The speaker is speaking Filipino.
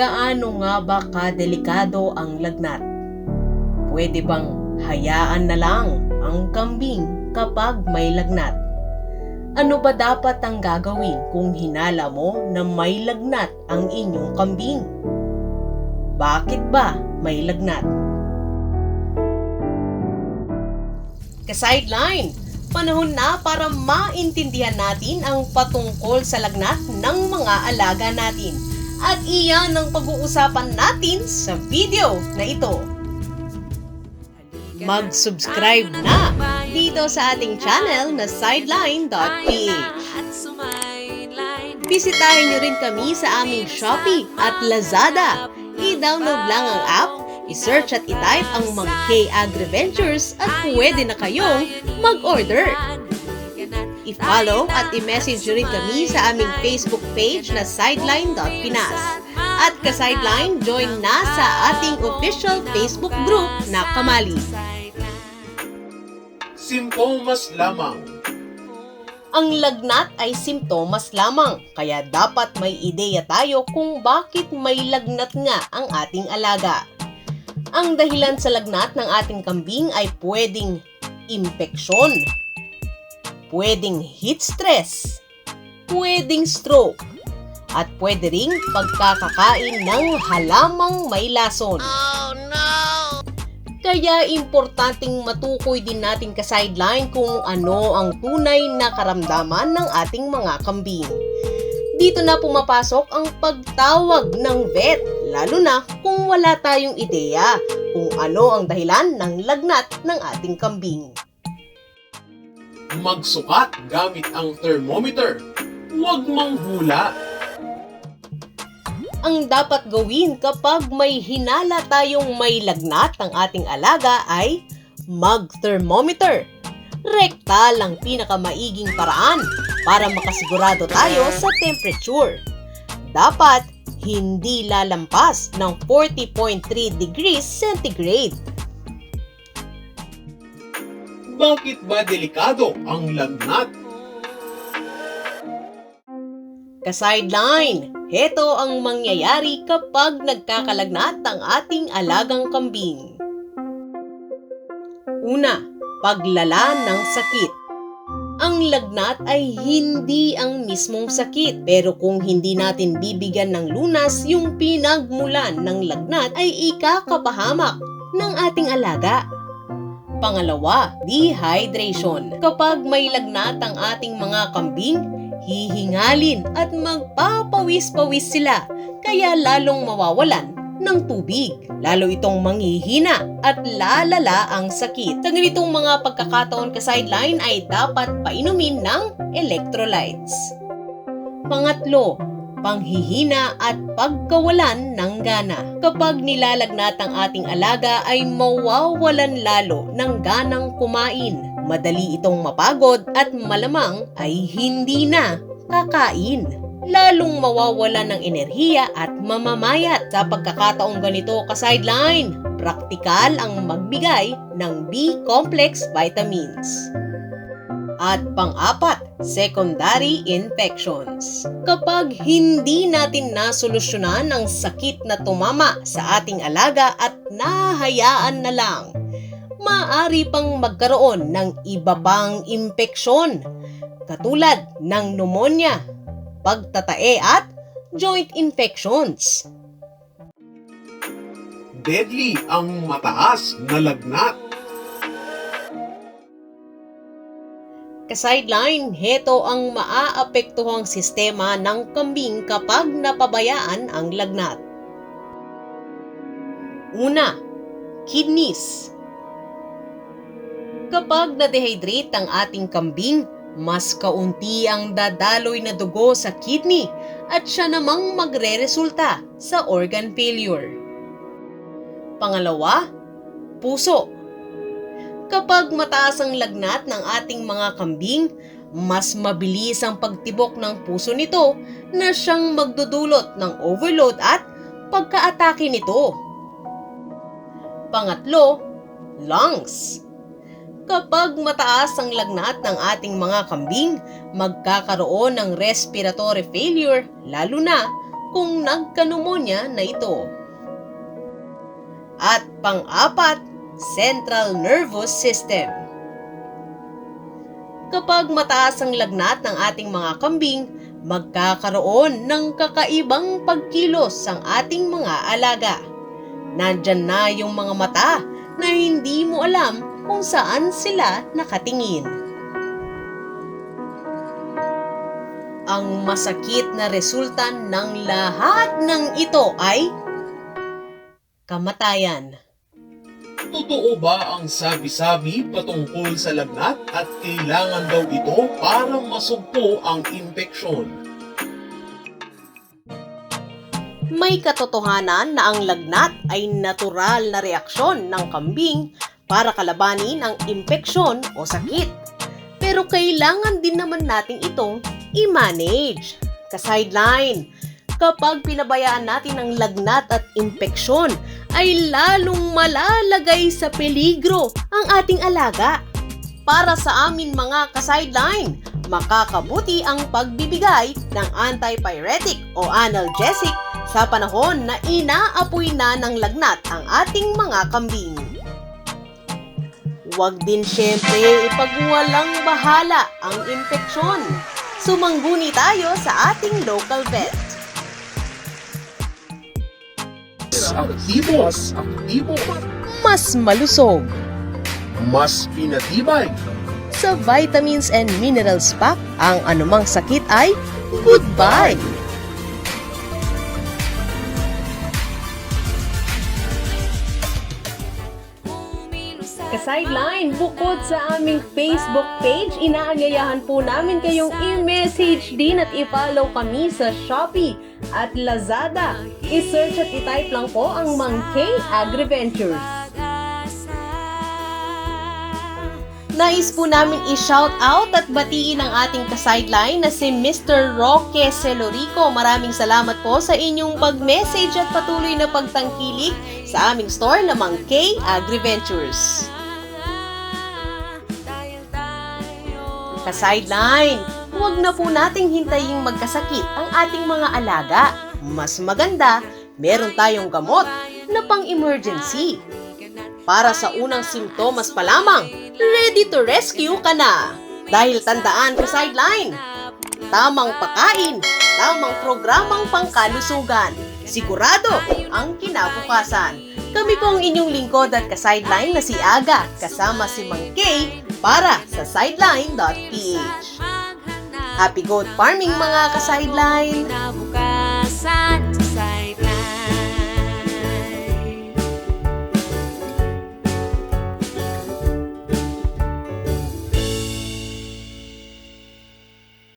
gaano nga ba kadelikado ang lagnat? Pwede bang hayaan na lang ang kambing kapag may lagnat? Ano ba dapat ang gagawin kung hinala mo na may lagnat ang inyong kambing? Bakit ba may lagnat? Ka-sideline, panahon na para maintindihan natin ang patungkol sa lagnat ng mga alaga natin. At iyan ang pag-uusapan natin sa video na ito. Mag-subscribe na dito sa ating channel na sideline.ph. Bisitahin niyo rin kami sa aming Shopee at Lazada. I-download lang ang app, i-search at i-type ang mga K-Agri-Ventures at pwede na kayong mag-order. I-follow at i-message rin kami sa aming Facebook page na sideline.pinas. At ka-sideline, join na sa ating official Facebook group na Kamali. Simptomas lamang. Ang lagnat ay simptomas lamang, kaya dapat may ideya tayo kung bakit may lagnat nga ang ating alaga. Ang dahilan sa lagnat ng ating kambing ay pwedeng impeksyon, pwedeng heat stress, pwedeng stroke, at pwede ring pagkakakain ng halamang may lason. Kaya importanteng matukoy din natin ka-sideline kung ano ang tunay na karamdaman ng ating mga kambing. Dito na pumapasok ang pagtawag ng vet, lalo na kung wala tayong ideya kung ano ang dahilan ng lagnat ng ating kambing. Magsukat gamit ang thermometer. Huwag manghula. Ang dapat gawin kapag may hinala tayong may lagnat ng ating alaga ay mag-thermometer. Rekta lang pinakamaiging paraan para makasigurado tayo sa temperature. Dapat hindi lalampas ng 40.3 degrees centigrade. Bakit ba delikado ang lagnat? Ka-sideline, heto ang mangyayari kapag nagkakalagnat ang ating alagang kambing. Una, paglala ng sakit. Ang lagnat ay hindi ang mismong sakit, pero kung hindi natin bibigyan ng lunas yung pinagmulan ng lagnat ay ikakapahamak ng ating alaga. Pangalawa, dehydration. Kapag may lagnat ang ating mga kambing, hihingalin at magpapawis-pawis sila kaya lalong mawawalan ng tubig. Lalo itong manghihina at lalala ang sakit. Sa ganitong mga pagkakataon ka sideline ay dapat painumin ng electrolytes. Pangatlo, panghihina at pagkawalan ng gana. Kapag nilalagnat ang ating alaga ay mawawalan lalo ng ganang kumain. Madali itong mapagod at malamang ay hindi na kakain. Lalong mawawala ng enerhiya at mamamayat sa pagkakataong ganito ka-sideline. Praktikal ang magbigay ng B-complex vitamins. At pang-apat, secondary infections. Kapag hindi natin nasolusyonan ang sakit na tumama sa ating alaga at nahayaan na lang, maaari pang magkaroon ng iba pang impeksyon katulad ng pneumonia, pagtatae at joint infections. Deadly ang mataas na lagnat. Ka-sideline, heto ang maaapektuhang sistema ng kambing kapag napabayaan ang lagnat. Una, kidneys. Kapag na-dehydrate ang ating kambing, mas kaunti ang dadaloy na dugo sa kidney at siya namang magre-resulta sa organ failure. Pangalawa, puso. Kapag mataas ang lagnat ng ating mga kambing, mas mabilis ang pagtibok ng puso nito na siyang magdudulot ng overload at pagkaatake nito. Pangatlo, lungs. Kapag mataas ang lagnat ng ating mga kambing, magkakaroon ng respiratory failure, lalo na kung nagkanumonya na ito. At pang-apat, central nervous system. Kapag mataas ang lagnat ng ating mga kambing, magkakaroon ng kakaibang pagkilos ang ating mga alaga. Nandyan na yung mga mata na hindi mo alam kung saan sila nakatingin. Ang masakit na resulta ng lahat ng ito ay kamatayan. Totoo ba ang sabi-sabi patungkol sa lagnat at kailangan daw ito para masugpo ang impeksyon? May katotohanan na ang lagnat ay natural na reaksyon ng kambing para kalabanin ang impeksyon o sakit. Pero kailangan din naman natin itong i-manage. Ka-sideline, kapag pinabayaan natin ang lagnat at impeksyon, ay lalong malalagay sa peligro ang ating alaga. Para sa amin mga ka-sideline, makakabuti ang pagbibigay ng antipyretic o analgesic sa panahon na inaapoy na ng lagnat ang ating mga kambing. Huwag din syempre ipagwalang bahala ang impeksyon. Sumangguni tayo sa ating local vet. Aktibo, aktibo, Mas malusog mas pinatibay. sa vitamins and minerals pack, ang anumang sakit ay goodbye! Ka-sideline, bukod sa aming Facebook page, inaanyayahan po namin kayong i-message din at i-follow kami sa Shopee at Lazada. I-search at i-type lang po ang Mang K Agriventures. Nais po namin i-shout out at batiin ang ating ka-sideline na si Mr. Roque Celorico. Maraming salamat po sa inyong pag-message at patuloy na pagtangkilik sa aming store na Mang K Agriventures. Ka-sideline, huwag na po nating hintayin magkasakit ang ating mga alaga. Mas maganda, meron tayong gamot na pang-emergency. Para sa unang simptomas pa lamang, ready to rescue ka na. Dahil tandaan ka sideline, tamang pagkain, tamang programang pangkalusugan, sigurado ang kinabukasan. Kami po ang inyong lingkod at ka-sideline na si Aga, kasama si Mang Kay para sa sideline.ph. Happy goat farming mga ka-sideline!